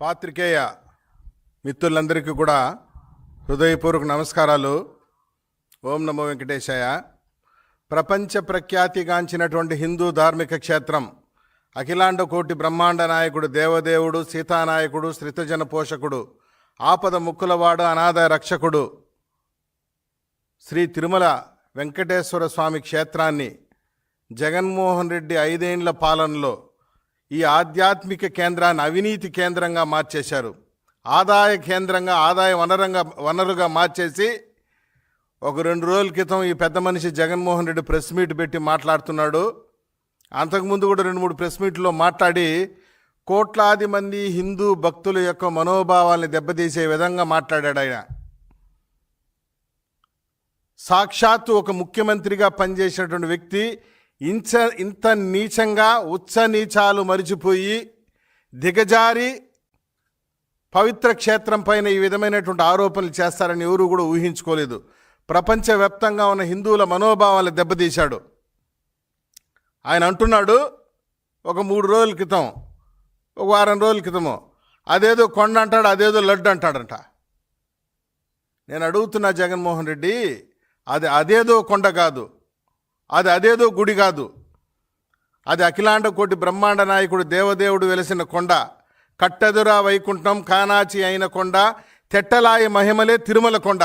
పాత్రికేయ మిత్రులందరికీ కూడా హృదయపూర్వక నమస్కారాలు. ఓం నమో వెంకటేశాయ. ప్రపంచ ప్రఖ్యాతిగాంచినటువంటి హిందూ ధార్మిక క్షేత్రం అఖిలాండ కోటి బ్రహ్మాండ నాయకుడు దేవదేవుడు సీతానాయకుడు శ్రితజన పోషకుడు ఆపద ముక్కులవాడు అనాథ రక్షకుడు శ్రీ తిరుమల వెంకటేశ్వర స్వామి క్షేత్రాన్ని జగన్మోహన్ రెడ్డి ఐదేండ్ల పాలనలో ఈ ఆధ్యాత్మిక కేంద్రాన్ని అవినీతి కేంద్రంగా మార్చేశారు. ఆదాయ కేంద్రంగా ఆదాయ వనరంగా వనరుగా మార్చేసి ఒక రెండు రోజుల క్రితం ఈ పెద్ద మనిషి జగన్మోహన్ రెడ్డి ప్రెస్ మీట్ పెట్టి మాట్లాడుతున్నాడు. అంతకుముందు కూడా రెండు మూడు ప్రెస్ మీట్లో మాట్లాడి కోట్లాది మంది హిందూ భక్తుల యొక్క మనోభావాల్ని దెబ్బతీసే విధంగా మాట్లాడాడు ఆయన. సాక్షాత్తు ఒక ముఖ్యమంత్రిగా పనిచేసినటువంటి వ్యక్తి ఇంచ ఇంత నీచంగా ఉచ్చ నీచాలు మరిచిపోయి దిగజారి పవిత్ర క్షేత్రం పైన ఈ విధమైనటువంటి ఆరోపణలు చేస్తారని ఎవరు కూడా ఊహించుకోలేదు. ప్రపంచవ్యాప్తంగా ఉన్న హిందువుల మనోభావాలు దెబ్బతీశాడు. ఆయన అంటున్నాడు ఒక మూడు రోజుల క్రితం ఒక వారం రోజుల క్రితము అదేదో కొండ అంటాడు అదేదో లడ్డు అంటాడంట. నేను అడుగుతున్నా జగన్మోహన్ రెడ్డి అది అదేదో కొండ కాదు అది అదేదో గుడి కాదు. అది అఖిలాండ కోటి బ్రహ్మాండ నాయకుడు దేవదేవుడు వెలిసిన కొండ. కట్టెదురా వైకుంఠం కానాచి అయిన కొండ. తెట్టలాయ మహిమలే తిరుమల కొండ.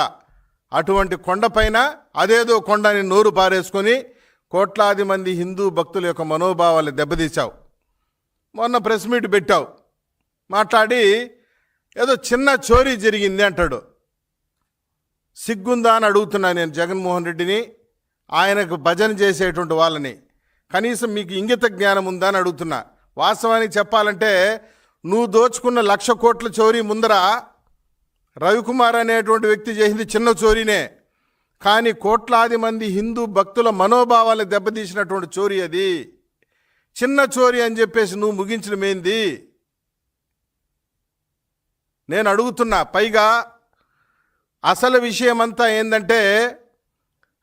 అటువంటి కొండపైన అదేదో కొండని నోరు పారేసుకొని కోట్లాది మంది హిందూ భక్తుల యొక్క మనోభావాలు దెబ్బతీశావు. మొన్న ప్రెస్ మీట్ పెట్టావు. మాట్లాడి ఏదో చిన్న చోరీ జరిగింది అంటాడు. సిగ్గుందా అని అడుగుతున్నా నేను జగన్మోహన్ రెడ్డిని. ఆయనకు భజన చేసేటువంటి వాళ్ళని. కనీసం మీకు ఇంగిత జ్ఞానం ఉందా అని అడుగుతున్నా. వాస్తవానికి చెప్పాలంటే నువ్వు దోచుకున్న లక్ష కోట్ల చోరీ ముందర రవికుమార్ అనేటువంటి వ్యక్తి చేసింది చిన్న చోరీనే. కానీ కోట్లాది మంది హిందూ భక్తుల మనోభావాలను దెబ్బతీసినటువంటి చోరీ అది. చిన్న చోరీ అని చెప్పేసి నువ్వు ముగించడమేంది నేను అడుగుతున్నా. పైగా అసలు విషయమంతా ఏంటంటే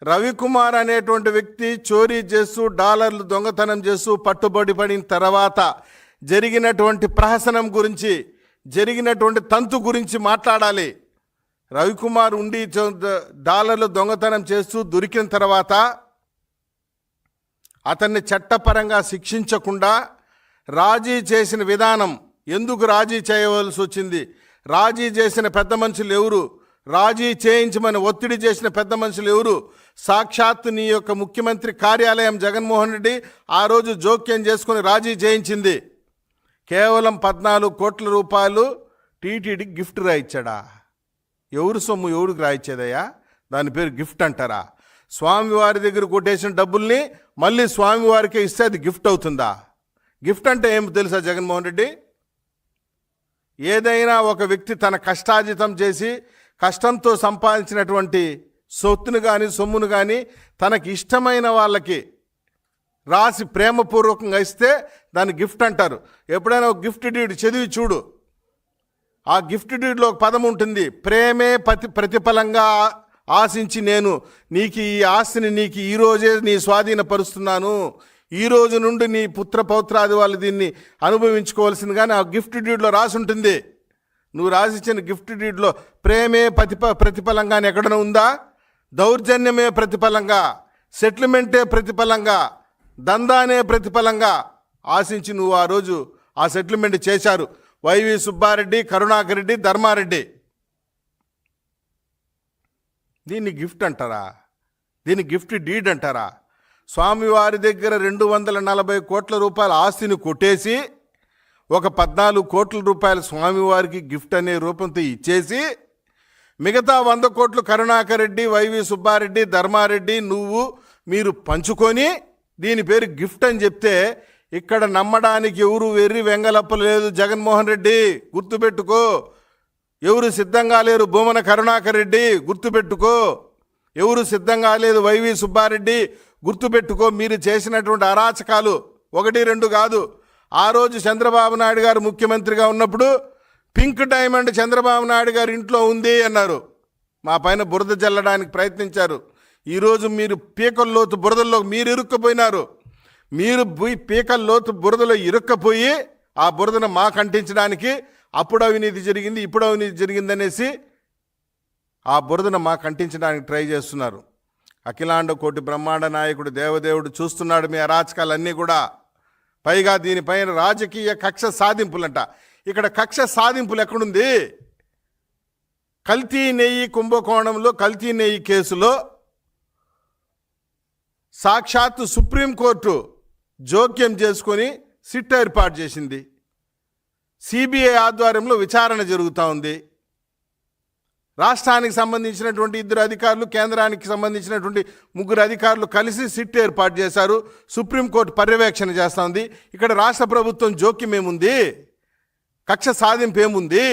రవికుమార్ అనేటువంటి వ్యక్తి చోరీ చేస్తూ డాలర్లు దొంగతనం చేస్తూ పట్టుబడి పడిన తర్వాత జరిగినటువంటి ప్రహసనం గురించి జరిగినటువంటి తంతు గురించి మాట్లాడాలి. రవికుమార్ ఉండి డాలర్లు దొంగతనం చేస్తూ దొరికిన తర్వాత అతన్ని చట్టపరంగా శిక్షించకుండా రాజీ చేసిన విధానం ఎందుకు రాజీ చేయవలసి వచ్చింది? రాజీ చేసిన పెద్ద మనుషులు ఎవరు? రాజీ చేయించమని ఒత్తిడి చేసిన పెద్ద మనుషులు ఎవరు? సాక్షాత్ నీ యొక్క ముఖ్యమంత్రి కార్యాలయం జగన్మోహన్ రెడ్డి ఆ రోజు జోక్యం చేసుకుని రాజీ చేయించింది. కేవలం పద్నాలుగు కోట్ల రూపాయలు టీటీడీకి గిఫ్ట్ రాయిచ్చాడా? ఎవరు సొమ్ము ఎవరికి రాయిచ్చేదయ్యా? దాని పేరు గిఫ్ట్ అంటారా? స్వామివారి దగ్గర కొట్టేసిన డబ్బుల్ని మళ్ళీ స్వామివారికే ఇస్తే అది గిఫ్ట్ అవుతుందా? గిఫ్ట్ అంటే ఏమి తెలుసా జగన్మోహన్ రెడ్డి? ఏదైనా ఒక వ్యక్తి తన కష్టార్జితం చేసి కష్టంతో సంపాదించినటువంటి సొత్తును కానీ సొమ్మును కానీ తనకి ఇష్టమైన వాళ్ళకి రాసి ప్రేమపూర్వకంగా ఇస్తే దాన్ని గిఫ్ట్ అంటారు. ఎప్పుడైనా ఒక గిఫ్ట్ డీడ్ చదివి చూడు. ఆ గిఫ్ట్ డీడ్లో ఒక పదం ఉంటుంది. ప్రేమే ప్రతి ప్రతిఫలంగా ఆశించి నేను నీకు ఈ ఆస్తిని నీకు ఈ రోజే నీ స్వాధీనపరుస్తున్నాను. ఈ రోజు నుండి నీ పుత్ర పౌత్రాది వాళ్ళు దీన్ని అనుభవించుకోవాల్సింది కానీ ఆ గిఫ్ట్ డీడ్లో రాసి ఉంటుంది నువ్వు రాసిచ్చిన గిఫ్ట్ డీడ్లో ప్రేమే ప్రతిప ప్రతిఫలంగా అని ఉందా? దౌర్జన్యమే ప్రతిఫలంగా సెటిల్మెంటే ప్రతిఫలంగా దందానే ప్రతిఫలంగా ఆశించి నువ్వు ఆ రోజు ఆ సెటిల్మెంట్ చేశారు. Y V Subbareddy Karunakar Reddy Dharmareddy. దీన్ని గిఫ్ట్ అంటారా? దీన్ని గిఫ్ట్ డీడ్ అంటారా? స్వామివారి దగ్గర రెండు వందల నలభై కోట్ల రూపాయల ఆస్తిని కొట్టేసి ఒక పద్నాలుగు కోట్ల రూపాయల స్వామివారికి గిఫ్ట్ అనే రూపంతో ఇచ్చేసి మిగతా వంద కోట్లు కరుణాకర్ రెడ్డి వైవి సుబ్బారెడ్డి ధర్మారెడ్డి నువ్వు మీరు పంచుకొని దీని పేరు గిఫ్ట్ అని చెప్తే ఇక్కడ నమ్మడానికి ఎవరు వెర్రి వెంగలప్పలు లేదు జగన్మోహన్ రెడ్డి. గుర్తుపెట్టుకో. ఎవరు సిద్ధంగా లేరు భూమన కరుణాకర్ రెడ్డి. గుర్తుపెట్టుకో. ఎవరు సిద్ధంగా లేదు వైవి సుబ్బారెడ్డి. గుర్తుపెట్టుకో. మీరు చేసినటువంటి అరాచకాలు ఒకటి రెండు కాదు. ఆ రోజు చంద్రబాబు నాయుడు గారు ముఖ్యమంత్రిగా ఉన్నప్పుడు పింక్ డైమండ్ చంద్రబాబు నాయుడు గారి ఇంట్లో ఉంది అన్నారు. మా పైన బురద చల్లడానికి ప్రయత్నించారు. ఈరోజు మీరు పీకల్లోతు బురదల్లో మీరు ఇరుక్కుపోయినారు. మీరు పోయి పీకల్లోతు బురదలో ఇరుక్కపోయి ఆ బురదను మాకు అంటించడానికి అప్పుడు అవినీతి జరిగింది ఇప్పుడు అవినీతి జరిగిందనేసి ఆ బురదను మాకు అంటించడానికి ట్రై చేస్తున్నారు. అఖిలాండ కోటి బ్రహ్మాండ నాయకుడు దేవదేవుడు చూస్తున్నాడు మీ అరాచకాలన్నీ కూడా. పైగా దీనిపైన రాజకీయ కక్ష సాధింపులంట. ఇక్కడ కక్ష సాధింపులు ఎక్కడుంది? కల్తీ నెయ్యి కుంభకోణంలో కల్తీ నెయ్యి కేసులో సాక్షాత్తు సుప్రీంకోర్టు జోక్యం చేసుకొని సిట్ ఏర్పాటు చేసింది. సిబిఐ ఆధ్వర్యంలో విచారణ జరుగుతూ ఉంది. రాష్ట్రానికి సంబంధించినటువంటి ఇద్దరు అధికారులు కేంద్రానికి సంబంధించినటువంటి ముగ్గురు అధికారులు కలిసి సిట్ ఏర్పాటు చేశారు. సుప్రీంకోర్టు పర్యవేక్షణ చేస్తూ ఉంది ఇక్కడ రాష్ట్ర ప్రభుత్వం జోక్యం ఏముంది? కక్ష సాధింపు ఏముంది?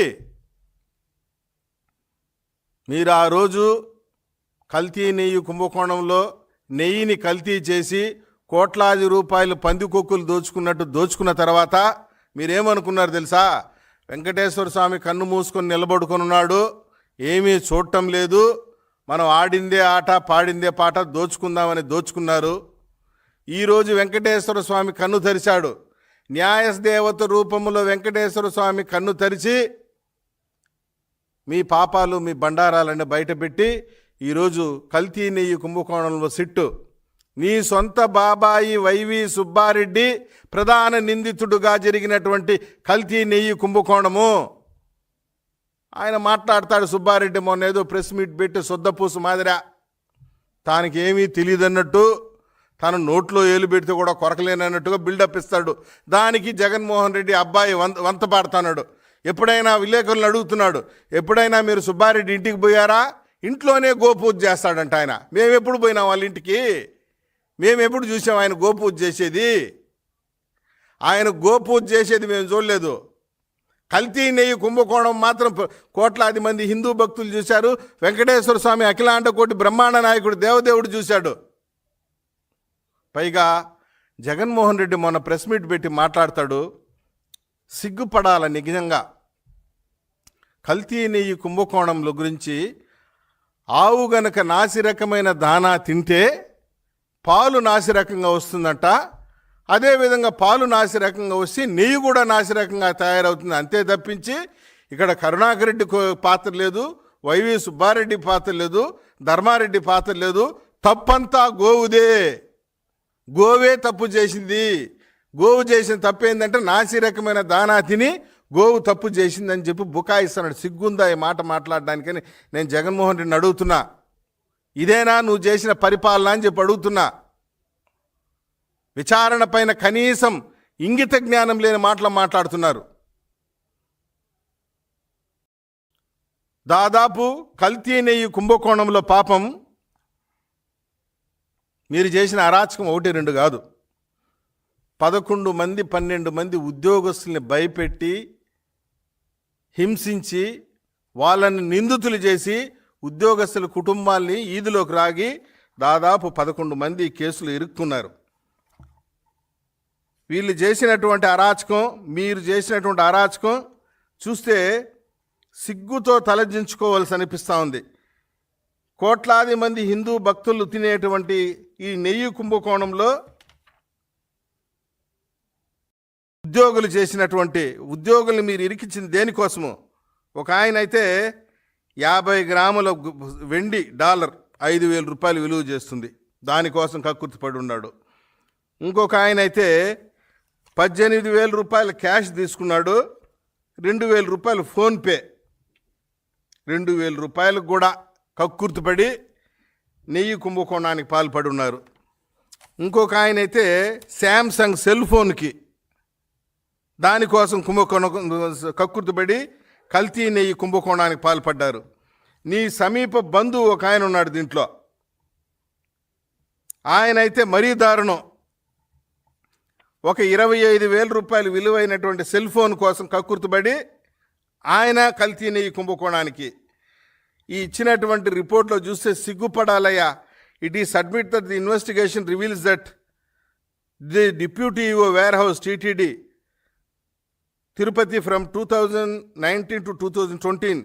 మీరు ఆ రోజు కల్తీ నెయ్యి కుంభకోణంలో నెయ్యిని కల్తీ చేసి కోట్లాది రూపాయలు పందికొక్కులు దోచుకున్నట్టు దోచుకున్న తర్వాత మీరేమనుకున్నారు తెలుసా? వెంకటేశ్వర స్వామి కన్ను మూసుకొని నిలబడుకొని ఉన్నాడు. ఏమీ చూడటం లేదు. మనం ఆడిందే ఆట పాడిందే పాట దోచుకుందామని దోచుకున్నారు. ఈరోజు వెంకటేశ్వర స్వామి కన్ను తెరిచాడు. న్యాయదేవత రూపంలో వెంకటేశ్వర స్వామి కన్ను తెరిచి మీ పాపాలు మీ బండారాలని బయటపెట్టి ఈరోజు కల్తీ నెయ్యి కుంభకోణంలో సిట్టు. నీ సొంత బాబాయి వైవి సుబ్బారెడ్డి ప్రధాన నిందితుడుగా జరిగినటువంటి కల్తీ నెయ్యి కుంభకోణము. ఆయన మాట్లాడతాడు సుబ్బారెడ్డి మొన్న ఏదో ప్రెస్ మీట్ పెట్టి సొద్దపూసు మాదిరా. తానికి ఏమీ తెలియదన్నట్టు తను నోట్లో ఏలు పెడితే కూడా కొరకలేనన్నట్టుగా బిల్డప్ ఇస్తాడు. దానికి జగన్మోహన్ రెడ్డి అబ్బాయి వంత వంత పాడుతున్నాడు. ఎప్పుడైనా విలేకరులను అడుగుతున్నాడు ఎప్పుడైనా మీరు సుబ్బారెడ్డి ఇంటికి పోయారా? ఇంట్లోనే గోపూజ చేస్తాడంట ఆయన. మేము ఎప్పుడు పోయినాం వాళ్ళ ఇంటికి? మేము ఎప్పుడు చూసాం ఆయన గోపూజ చేసేది? ఆయన గోపూజ చేసేది మేము చూడలేదు. కల్తీ నెయ్యి కుంభకోణం మాత్రం కోట్లాది మంది హిందూ భక్తులు చూశారు. వెంకటేశ్వర స్వామి అఖిలాండ కోటి బ్రహ్మాండ నాయకుడు దేవదేవుడు చూశాడు. పైగా జగన్మోహన్ రెడ్డి మొన్న ప్రెస్ మీట్ పెట్టి మాట్లాడతాడు. సిగ్గుపడాల నిజంగా. కల్తీ నెయ్యి కుంభకోణంలో గురించి ఆవు గనక నాసిరకమైన దానా తింటే పాలు నాసిరకంగా వస్తుందంట. అదేవిధంగా పాలు నాసిరకంగా వస్తే నెయ్యి కూడా నాసిరకంగా తయారవుతుంది. అంతే తప్పించి ఇక్కడ కరుణాకర్ రెడ్డి కో- పాత్ర లేదు వైవి సుబ్బారెడ్డి పాత్ర లేదు ధర్మారెడ్డి పాత్ర లేదు. తప్పంతా గోవుదే. గోవే తప్పు చేసింది. గోవు చేసిన తప్పు ఏంటంటే నాసి రకమైన దానా తిని గోవు తప్పు చేసిందని చెప్పి బుకాయిస్తున్నాడు సిగ్గుందా ఈ మాట మాట్లాడడానికని నేను జగన్మోహన్ రెడ్డిని అడుగుతున్నా. ఇదేనా నువ్వు చేసిన పరిపాలన అని చెప్పి అడుగుతున్నా. విచారణ పైన కనీసం ఇంగిత జ్ఞానం లేని మాటలు మాట్లాడుతున్నారు. దాదాపు కల్తీ నెయ్యి కుంభకోణంలో పాపం మీరు చేసిన అరాచకం ఒకటి రెండు కాదు. పదకొండు మంది పన్నెండు మంది ఉద్యోగస్తుల్ని భయపెట్టి హింసించి వాళ్ళని నిందితులు చేసి ఉద్యోగస్తుల కుటుంబాల్ని ఈదులోకి రాగి దాదాపు పదకొండు మంది కేసులు ఇరుక్కున్నారు. వీళ్ళు చేసినటువంటి అరాచకం మీరు చేసినటువంటి అరాచకం చూస్తే సిగ్గుతో తలదించుకోవాల్సి అనిపిస్తూ ఉంది. కోట్లాది మంది హిందూ భక్తులు తినేటువంటి ఈ నెయ్యి కుంభకోణంలో ఉద్యోగులు చేసినటువంటి ఉద్యోగులు మీరు ఇరికించింది దేనికోసము? ఒక ఆయన అయితే యాభై గ్రాముల వెండి డాలర్ ఐదు వేల రూపాయలు విలువ చేస్తుంది. దానికోసం కక్కుర్తిపడి ఉన్నాడు. ఇంకొక ఆయన అయితే పద్దెనిమిది వేల రూపాయల క్యాష్ తీసుకున్నాడు రెండు వేల రూపాయలు ఫోన్పే రెండు వేల రూపాయలకు కూడా కక్కుర్తిపడి నెయ్యి కుంభకోణానికి పాల్పడి ఉన్నారు. ఇంకొక ఆయన అయితే శాంసంగ్ సెల్ ఫోన్కి దానికోసం కుంభకోణం కక్కుర్తిపడి కల్తీ నెయ్యి కుంభకోణానికి పాల్పడ్డారు. నీ సమీప బంధువు ఒక ఆయన ఉన్నాడు దీంట్లో. ఆయన అయితే మరీ దారుణం. ఒక ఇరవై ఐదు వేల రూపాయలు విలువైనటువంటి సెల్ ఫోన్ కోసం కక్కుర్తిపడి ఆయన కల్తీని ఈ కుంభకోణానికి. ఈ ఇచ్చినటువంటి రిపోర్ట్లో చూస్తే సిగ్గుపడాలయ్యా. ఇట్ ఈ submit that the investigation reveals that the deputy EO warehouse TTD Tirupati from two thousand nineteen to two thousand twenty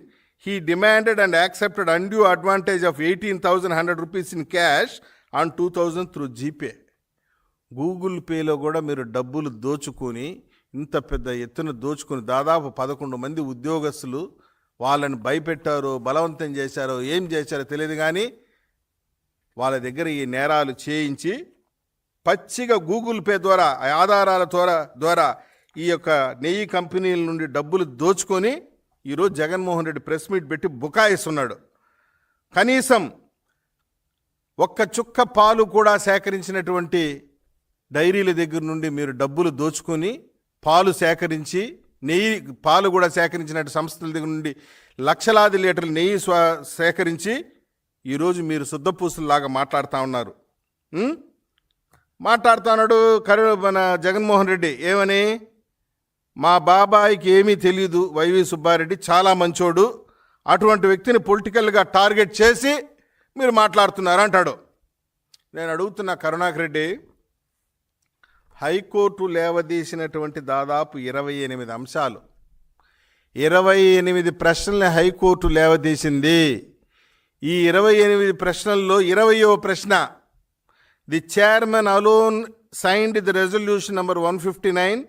he demanded and accepted undue advantage of eighteen thousand hundred rupees in cash on two thousand through GPay Google పేలో కూడా మీరు డబ్బులు దోచుకొని ఇంత పెద్ద ఎత్తున దోచుకొని దాదాపు పదకొండు మంది ఉద్యోగస్తులు వాళ్ళని భయపెట్టారో బలవంతం చేశారో ఏం చేశారో తెలియదు కానీ వాళ్ళ దగ్గర ఈ నేరాలు చేయించి పచ్చిగా గూగుల్ పే ద్వారా ఆ ఆధారాల ద్వారా ద్వారా ఈ యొక్క నెయ్యి కంపెనీల నుండి డబ్బులు దోచుకొని ఈరోజు జగన్మోహన్ రెడ్డి ప్రెస్ మీట్ పెట్టి బుకాయిస్తున్నాడు. కనీసం ఒక్క చుక్క పాలు కూడా సేకరించినటువంటి డైరీల దగ్గర నుండి మీరు డబ్బులు దోచుకొని పాలు సేకరించి నెయ్యి పాలు కూడా సేకరించినట్టు సంస్థల దగ్గర నుండి లక్షలాది లీటర్ల నెయ్యి స్వా సేకరించి ఈరోజు మీరు శుద్ధపూసుల్లాగా మాట్లాడుతూ ఉన్నారు. మాట్లాడుతూ ఉన్నాడు కరు మన జగన్మోహన్ రెడ్డి. ఏమని? మా బాబాయికి ఏమీ తెలియదు వైవి సుబ్బారెడ్డి చాలా మంచోడు. అటువంటి వ్యక్తిని పొలిటికల్గా టార్గెట్ చేసి మీరు మాట్లాడుతున్నారు అంటాడు. నేను అడుగుతున్న కరుణాకర్ రెడ్డి హైకోర్టు లేవదీసినటువంటి దాదాపు ఇరవై ఎనిమిది అంశాలు. ఇరవై ఎనిమిది ప్రశ్నల్ని హైకోర్టు లేవదీసింది. ఈ ఇరవై ఎనిమిది ప్రశ్నల్లో ఇరవయో ప్రశ్న the chairman alone signed the resolution number one fifty nine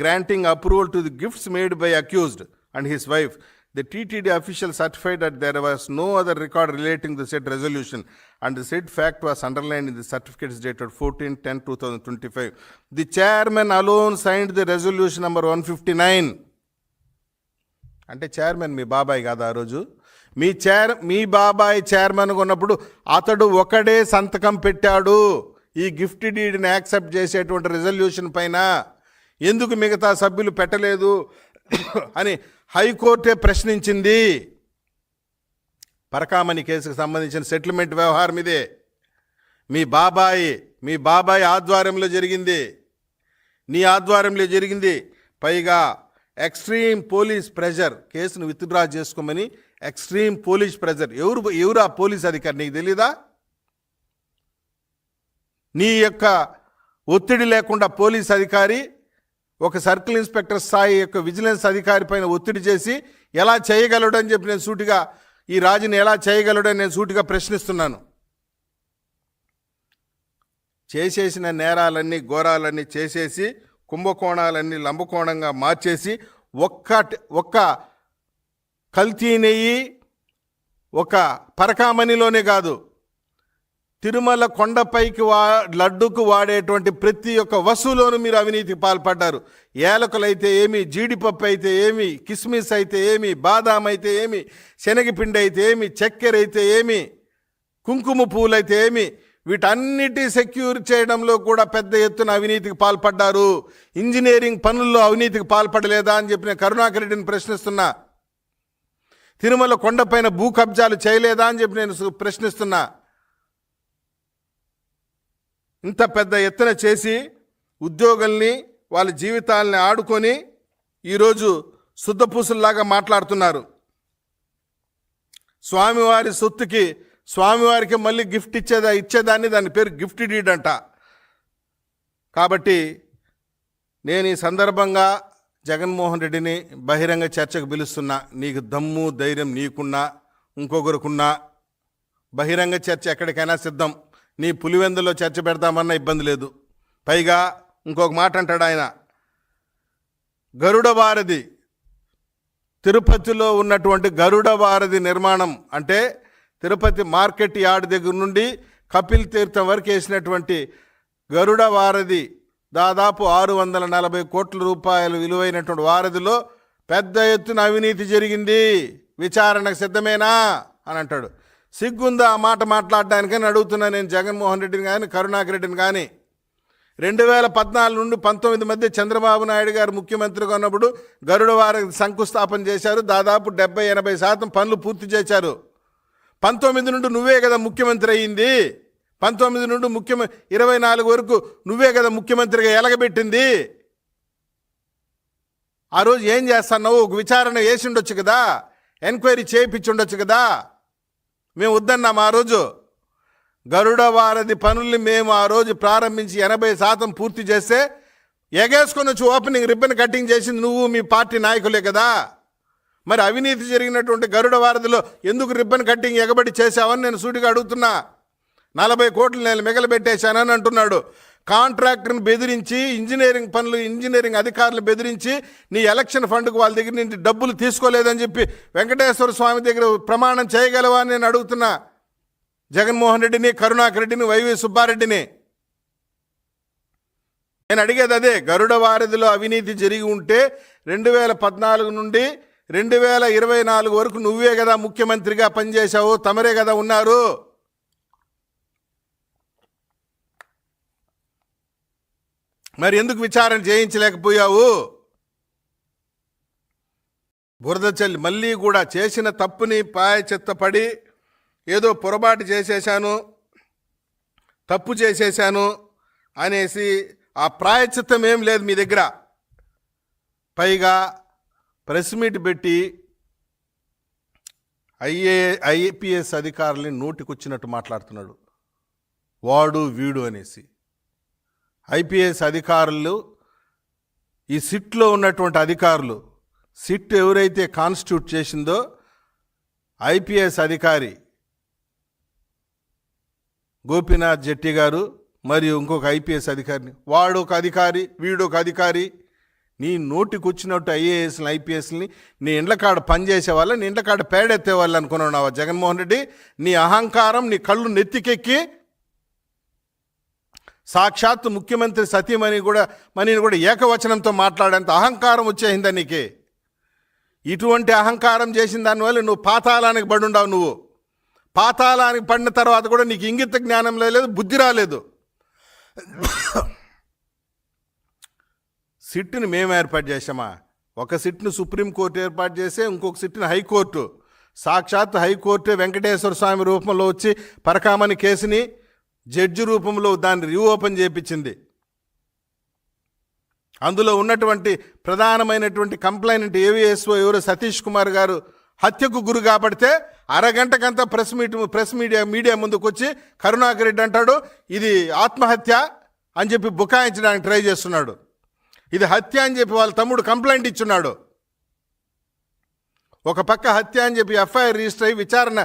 granting approval to the gifts made by accused and his wife. The TTD official certified that there was no other record relating the said resolution and the said fact was underline in the certificates dated fourteen ten two thousand twenty five the chairman alone signed the resolution number one fifty nine అంటే chairman మీ బాబాయ్ కాదా ఆ రోజు? మీ chair మీ బాబాయ్ చైర్మన్గా ఉన్నప్పుడు అతడు ఒకడే సంతకం పెట్టాడు. ఈ గిఫ్ట్ డీడ్ని యాక్సెప్ట్ చేసేటువంటి రిజల్యూషన్ పైన. ఎందుకు మిగతా సభ్యులు పెట్టలేదు? అని హైకోర్టే ప్రశ్నించింది. పరకామణి కేసుకు సంబంధించిన సెటిల్మెంట్ వ్యవహారం ఇదే. మీ బాబాయి మీ బాబాయ్ ఆధ్వర్యంలో జరిగింది. నీ ఆధ్వర్యంలో జరిగింది. పైగా ఎక్స్ట్రీమ్ పోలీస్ ప్రెజర్ కేసును విత్డ్రా చేసుకోమని ఎక్స్ట్రీమ్ పోలీస్ ప్రెజర్. ఎవరు ఎవరు ఆ పోలీస్ అధికారి? నీకు తెలీదా? నీ యొక్క ఒత్తిడి లేకుండా పోలీస్ అధికారి ఒక సర్కిల్ ఇన్స్పెక్టర్ స్థాయి యొక్క విజిలెన్స్ అధికారి పైన ఒత్తిడి చేసి ఎలా చేయగలడని చెప్పి నేను సూటిగా ఈ రాజుని ఎలా చేయగలడని నేను సూటిగా ప్రశ్నిస్తున్నాను. చేసేసిన నేరాలన్నీ ఘోరాలన్నీ చేసేసి కుంభకోణాలన్నీ లంబకోణంగా మార్చేసి ఒక్క ఒక్క కల్తీ నెయ్యి ఒక పరకామణిలోనే కాదు తిరుమల కొండపైకి వా లడ్డుకు వాడేటువంటి ప్రతి ఒక్క వస్తువులోనూ మీరు అవినీతికి పాల్పడ్డారు. ఏలకులైతే ఏమి జీడిపప్పు అయితే ఏమి కిస్మిస్ అయితే ఏమి బాదాం అయితే ఏమి శనగపిండి అయితే ఏమి చక్కెర అయితే ఏమి కుంకుమ పువ్వులు అయితే ఏమి వీటన్నిటి సెక్యూర్ చేయడంలో కూడా పెద్ద ఎత్తున అవినీతికి పాల్పడ్డారు. ఇంజనీరింగ్ పనుల్లో అవినీతికి పాల్పడలేదా అని చెప్పి నేను కరుణాకర్ రెడ్డిని ప్రశ్నిస్తున్నా. తిరుమల కొండపైన భూ కబ్జాలు చేయలేదా అని చెప్పి నేను ప్రశ్నిస్తున్నా. ఇంత పెద్ద ఎత్తున చేసి ఉద్యోగుల్ని వాళ్ళ జీవితాలని ఆడుకొని ఈరోజు శుద్ధపూసుల్లాగా మాట్లాడుతున్నారు. స్వామివారి సొత్తుకి స్వామివారికి మళ్ళీ గిఫ్ట్ ఇచ్చేదా ఇచ్చేదాన్ని దాని పేరు గిఫ్ట్ డీడ్ అంట. కాబట్టి నేను ఈ సందర్భంగా జగన్మోహన్ రెడ్డిని బహిరంగ చర్చకు పిలుస్తున్నా. నీకు దమ్ము ధైర్యం నీకున్నా ఇంకొకరికున్నా బహిరంగ చర్చ ఎక్కడికైనా సిద్ధం. నీ పులివెందులో చర్చ పెడతామన్నా ఇబ్బంది లేదు. పైగా ఇంకొక మాట అంటాడు ఆయన. గరుడ వారధి తిరుపతిలో ఉన్నటువంటి గరుడ వారధి నిర్మాణం అంటే తిరుపతి మార్కెట్ యార్డ్ దగ్గర నుండి కపిల్ తీర్థం వరకు వేసినటువంటి గరుడ వారధి దాదాపు ఆరు వందల నలభై కోట్ల రూపాయలు విలువైనటువంటి వారధిలో పెద్ద ఎత్తున అవినీతి జరిగింది. విచారణకు సిద్ధమేనా? అని అంటాడు. సిగ్గుందా ఆ మాట మాట్లాడడానికని అడుగుతున్నా నేను జగన్మోహన్ రెడ్డిని కానీ కరుణాకర్ రెడ్డిని కానీ రెండు వేల పద్నాలుగు నుండి పంతొమ్మిది మధ్య చంద్రబాబు నాయుడు గారు ముఖ్యమంత్రిగా ఉన్నప్పుడు గరుడ వారికి శంకుస్థాపన చేశారు. దాదాపు డెబ్బై ఎనభై శాతం పనులు పూర్తి చేశారు. పంతొమ్మిది నుండి నువ్వే కదా ముఖ్యమంత్రి అయ్యింది. పంతొమ్మిది నుండి ముఖ్యమ ఇరవై నాలుగు వరకు నువ్వే కదా ముఖ్యమంత్రిగా ఎలగబెట్టింది. ఆ రోజు ఏం చేస్తున్నావు? ఒక విచారణ వేసి ఉండొచ్చు కదా. ఎంక్వైరీ చేయించి ఉండొచ్చు కదా. మేము వద్దన్నాం ఆ రోజు. గరుడ వారధి పనుల్ని మేము ఆ రోజు ప్రారంభించి ఎనభై శాతం పూర్తి చేస్తే ఎగేసుకొని వచ్చి ఓపెనింగ్ రిబ్బన్ కటింగ్ చేసింది నువ్వు మీ పార్టీ నాయకులే కదా. మరి అవినీతి జరిగినటువంటి గరుడ వారధిలో ఎందుకు రిబ్బన్ కట్టింగ్ ఎగబడి చేశావని నేను సూటిగా అడుగుతున్నా. నలభై కోట్లు నేను మిగలబెట్టేశానని అంటున్నాడు. కాంట్రాక్టర్ని బెదిరించి ఇంజనీరింగ్ పనులు ఇంజనీరింగ్ అధికారులు బెదిరించి నీ ఎలక్షన్ ఫండ్కు వాళ్ళ దగ్గర నుంచి డబ్బులు తీసుకోలేదని చెప్పి వెంకటేశ్వర స్వామి దగ్గర ప్రమాణం చేయగలవా అని నేను అడుగుతున్నా. జగన్మోహన్ రెడ్డిని కరుణాకర్ రెడ్డిని వైవి సుబ్బారెడ్డిని. నేను అడిగేది అదే గరుడ వారధిలో అవినీతి జరిగి ఉంటే రెండు వేల పద్నాలుగు నుండి రెండు వేల ఇరవై నాలుగు వరకు నువ్వే కదా ముఖ్యమంత్రిగా పనిచేశావు తమరే కదా ఉన్నారు. మరి ఎందుకు విచారణ చేయించలేకపోయావు? బురదచల్లి మళ్ళీ కూడా చేసిన తప్పుని పాయచెత్తపడి ఏదో పొరపాటు చేసేశాను తప్పు చేసేశాను అనేసి ఆ ప్రాయచిత్తం ఏం లేదు మీ దగ్గర. పైగా ప్రెస్ మీట్ పెట్టి ఐఏ ఐఏపిఎస్ అధికారుల్ని నోటికొచ్చినట్టు మాట్లాడుతున్నాడు. వాడు వీడు అనేసి. ఐపీఎస్ అధికారులు ఈ సిట్లో ఉన్నటువంటి అధికారులు సిట్ ఎవరైతే కాన్స్టిట్యూట్ చేసిందో ఐపీఎస్ అధికారి గోపీనాథ్ జెట్టి గారు మరియు ఇంకొక ఐపీఎస్ అధికారిని. వాడు ఒక అధికారి వీడు ఒక అధికారి. నీ నోటికి వచ్చినట్టు ఐఏఎస్ని ఐపీఎస్ని నీ ఇండ్లకాడ పనిచేసే వాళ్ళ నీ ఇండ్లకాడ పేడెత్తే వాళ్ళు అనుకున్నావు జగన్మోహన్ రెడ్డి? నీ అహంకారం నీ కళ్ళు నెత్తికెక్కి సాక్షాత్తు ముఖ్యమంత్రి సతీమణి కూడా మనీని కూడా ఏకవచనంతో మాట్లాడేంత అహంకారం వచ్చేసిందా నీకే? ఇటువంటి అహంకారం చేసిన దానివల్ల నువ్వు పాతాళానికి పడుండావు నువ్వు. పాతాళానికి పడిన తర్వాత కూడా నీకు ఇంగిత జ్ఞానం లేదు బుద్ధి రాలేదు. సిట్ని మేము ఏర్పాటు చేసామా ఒక సిట్ను సుప్రీంకోర్టు ఏర్పాటు చేస్తే ఇంకొక సిట్ని హైకోర్టు. సాక్షాత్ హైకోర్టు వెంకటేశ్వర స్వామి రూపంలో వచ్చి పరకామణి కేసుని జడ్జి రూపంలో దాన్ని రీఓపెన్ చేపించింది. అందులో ఉన్నటువంటి ప్రధానమైనటువంటి కంప్లైంట్ ఏవిఎస్ఓ ఎవరు సతీష్ కుమార్ గారు హత్యకు గురి కాబడితే అరగంటకంతా press meet press media media ముందుకు వచ్చి కరుణాకర్ రెడ్డి అంటాడు ఇది ఆత్మహత్య అని చెప్పి బుకాయించడానికి ట్రై చేస్తున్నాడు. ఇది హత్య అని చెప్పి వాళ్ళ తమ్ముడు కంప్లైంట్ ఇచ్చున్నాడు. ఒక పక్క హత్య అని చెప్పి ఎఫ్ఐఆర్ రిజిస్టర్ అయ్యి విచారణ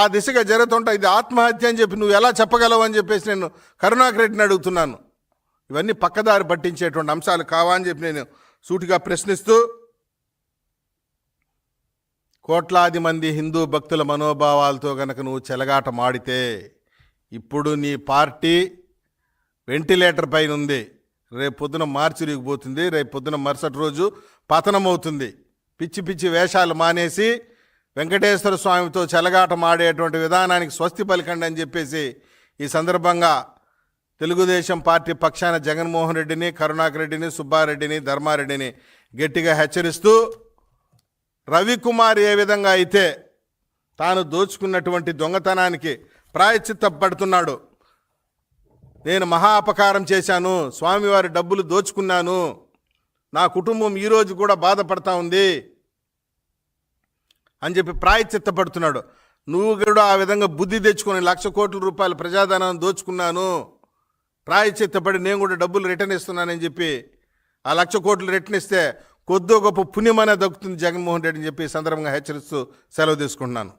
ఆ దిశగా జరుగుతుంటా ఇది ఆత్మహత్య అని చెప్పి నువ్వు ఎలా చెప్పగలవు అని చెప్పేసి నేను కరుణాకర్ రెడ్డిని అడుగుతున్నాను. ఇవన్నీ పక్కదారి పట్టించేటువంటి అంశాలు కావా అని చెప్పి నేను సూటిగా ప్రశ్నిస్తూ కోట్లాది మంది హిందూ భక్తుల మనోభావాలతో గనక నువ్వు చెలగాట మాడితే ఇప్పుడు నీ పార్టీ వెంటిలేటర్ పైన ఉంది. రేపు పొద్దున మార్చిరిగిపోతుంది రేపు పొద్దున మరుసటి రోజు పతనమవుతుంది. పిచ్చి పిచ్చి వేషాలు మానేసి వెంకటేశ్వర స్వామితో చెలగాట మాడేటువంటి విధానానికి స్వస్తి పలికండి అని చెప్పేసి ఈ సందర్భంగా తెలుగుదేశం పార్టీ పక్షాన జగన్మోహన్ రెడ్డిని కరుణాకర్ రెడ్డిని సుబ్బారెడ్డిని ధర్మారెడ్డిని గట్టిగా హెచ్చరిస్తూ రవికుమార్ ఏ విధంగా అయితే తాను దోచుకున్నటువంటి దొంగతనానికి ప్రాయచిత్తపడుతున్నాడు నేను మహా అపకారం చేశాను స్వామివారి డబ్బులు దోచుకున్నాను నా కుటుంబం ఈరోజు కూడా బాధపడతా ఉంది అని చెప్పి ప్రాయచిత్తపడుతున్నాడు నువ్వు కూడా ఆ విధంగా బుద్ధి తెచ్చుకొని లక్ష కోట్ల రూపాయల ప్రజాధనాన్ని దోచుకున్నాను. ప్రాయచిత్తపడి నేను కూడా డబ్బులు రిటర్న్ ఇస్తున్నానని చెప్పి ఆ లక్ష కోట్లు రిటర్న్ ఇస్తే కొద్దో గొప్ప పుణ్యమనే దక్కుతుంది జగన్మోహన్ రెడ్డి అని చెప్పి సందర్భంగా హెచ్చరిస్తూ సెలవు తీసుకుంటున్నాను.